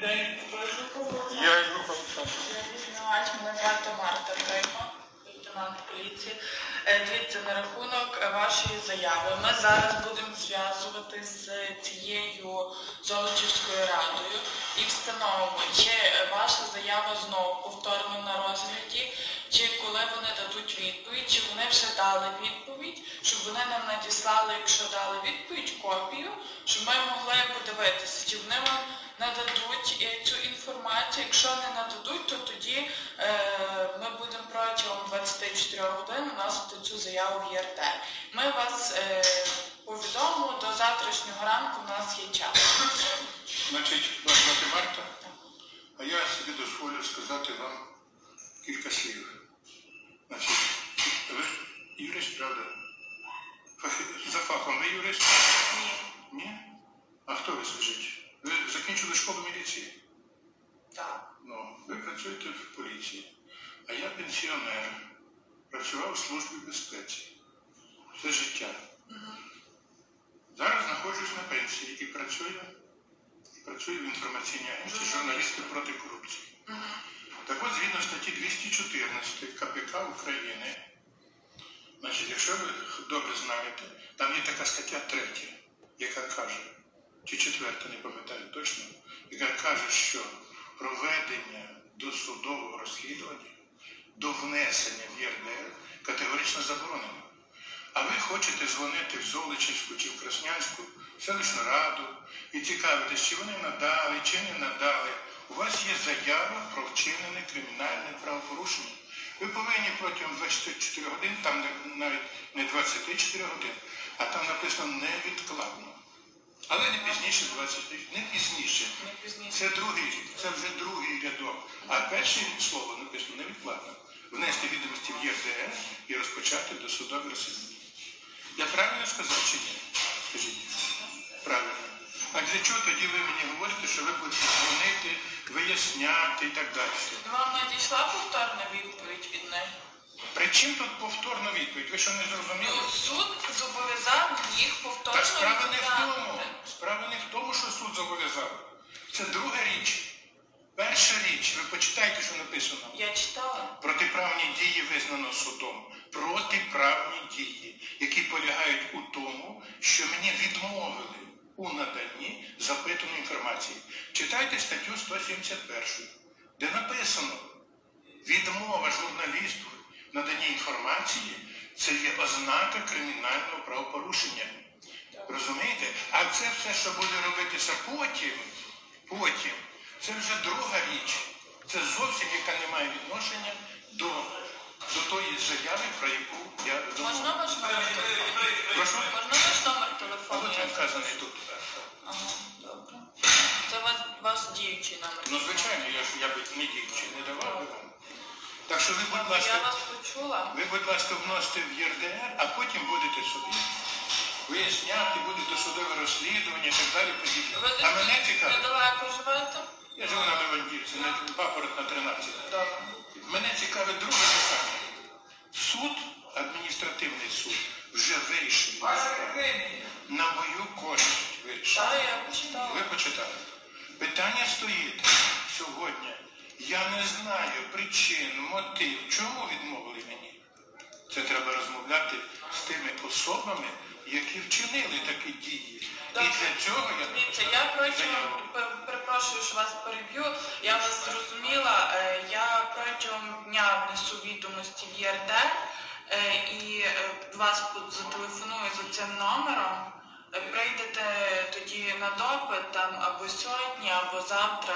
Я мене звати Марта Дрейко, лейтенант поліції. Е, Дивіться, на рахунок вашої заяви. Ми зараз будемо зв'язувати з цією Золочівською радою і встановимо, чи ваша заява знову повторно на розгляді, чи коли вони дадуть відповідь, чи вони вже дали відповідь, щоб вони нам надіслали, якщо дали відповідь, копію, щоб ми могли подивитися, чи вони вам нададуть е, цю інформацію. Якщо не нададуть, то тоді е, ми будемо протягом 24 годин вносити цю заяву в ЄРТ. Ми вас е, повідомимо до завтрашнього ранку, у нас є час. Значить, вас звати Марта, а я собі дозволю сказати вам кілька слів. Значить, ви юрист, правда? За фахом ви юрист? Ні. Ні? А хто ви служить? Закінчили школу міліції? Так. Ну, ви працюєте в поліції, а я пенсіонер. Працював у службі безпеці. Все життя. Зараз знаходжусь на пенсії і працюю, і працюю в інформаційній агенції журналістів проти корупції. Так от, згідно статті 214 КПК України, значить, якщо ви добре знаєте, там є така стаття третя, яка каже, чи четверта, не пам'ятаю точно, яка каже, що проведення досудового розслідування до внесення в ЄРДР категорично заборонено. А ви хочете дзвонити в Золочівську чи в Краснянську селищну раду і цікавитесь, чи вони надали, чи не надали. У вас є заява про вчинене кримінальне правопорушення. Ви повинні протягом 24 годин, там навіть не 24 годин, а там написано невідкладно. Але не пізніше 24, не пізніше. Не пізніше. Це другий, це вже другий рядок. А перше слово написано невідкладно. Внести відомості в ЄРДР і розпочати досудове розслідування. Я правильно сказав чи ні? Скажіть. Правильно. А для чого тоді ви мені говорите, що ви будете дзвонити, виясняти і так далі? Вам надійшла повторна відповідь від них? При чим тут повторна відповідь? Ви що не зрозуміли? Ну, суд зобов'язав їх повторно Та справа не в тому. Справа не в тому, що суд зобов'язав. Це друга річ. Перша річ, ви почитайте, що написано. Я читала. Протиправні дії визнано судом. Протиправні дії, які полягають у тому, що мені відмовили у наданні запитаної інформації. Читайте статтю 171, де написано, відмова журналісту в наданні інформації це є ознака кримінального правопорушення. Розумієте? А це все, що буде робитися потім, потім, це вже друга річ. Це зовсім яка не має відношення до, до тої заяви, про яку я Можна ваш номер телефону? Можна ваш номер А телефону? от вказаний тут. Ага, добре. Це ваш, ваш діючий номер. Ну, звичайно, я ж я би не діючи не давав би вам. Так що ви, будь Я ласка, вас почула. ви, будь ласка, вносите в ЄРДР, а потім будете собі виясняти, буде досудове розслідування і так далі. подібне. Ви А мене цікавить. недалеко живете? Я живу на Левандівці, на папорот на 13. Добре. Мене цікавить друге питання. Суд, адміністративний суд, вже вирішив на мою користь вирішив. Так, я почитала. Ви почитали. Питання стоїть сьогодні. Я не знаю причин, мотив, чому відмовили мені. Це треба розмовляти з тими особами, які вчинили такі дії. І для цього я Дивіться, я протягом, перепрошую, що вас переб'ю, я вас зрозуміла, Е, я протягом дня внесу відомості в ЄРД е, і е, вас зателефоную за цим номером. Прийдете тоді на допит там або сьогодні, або завтра.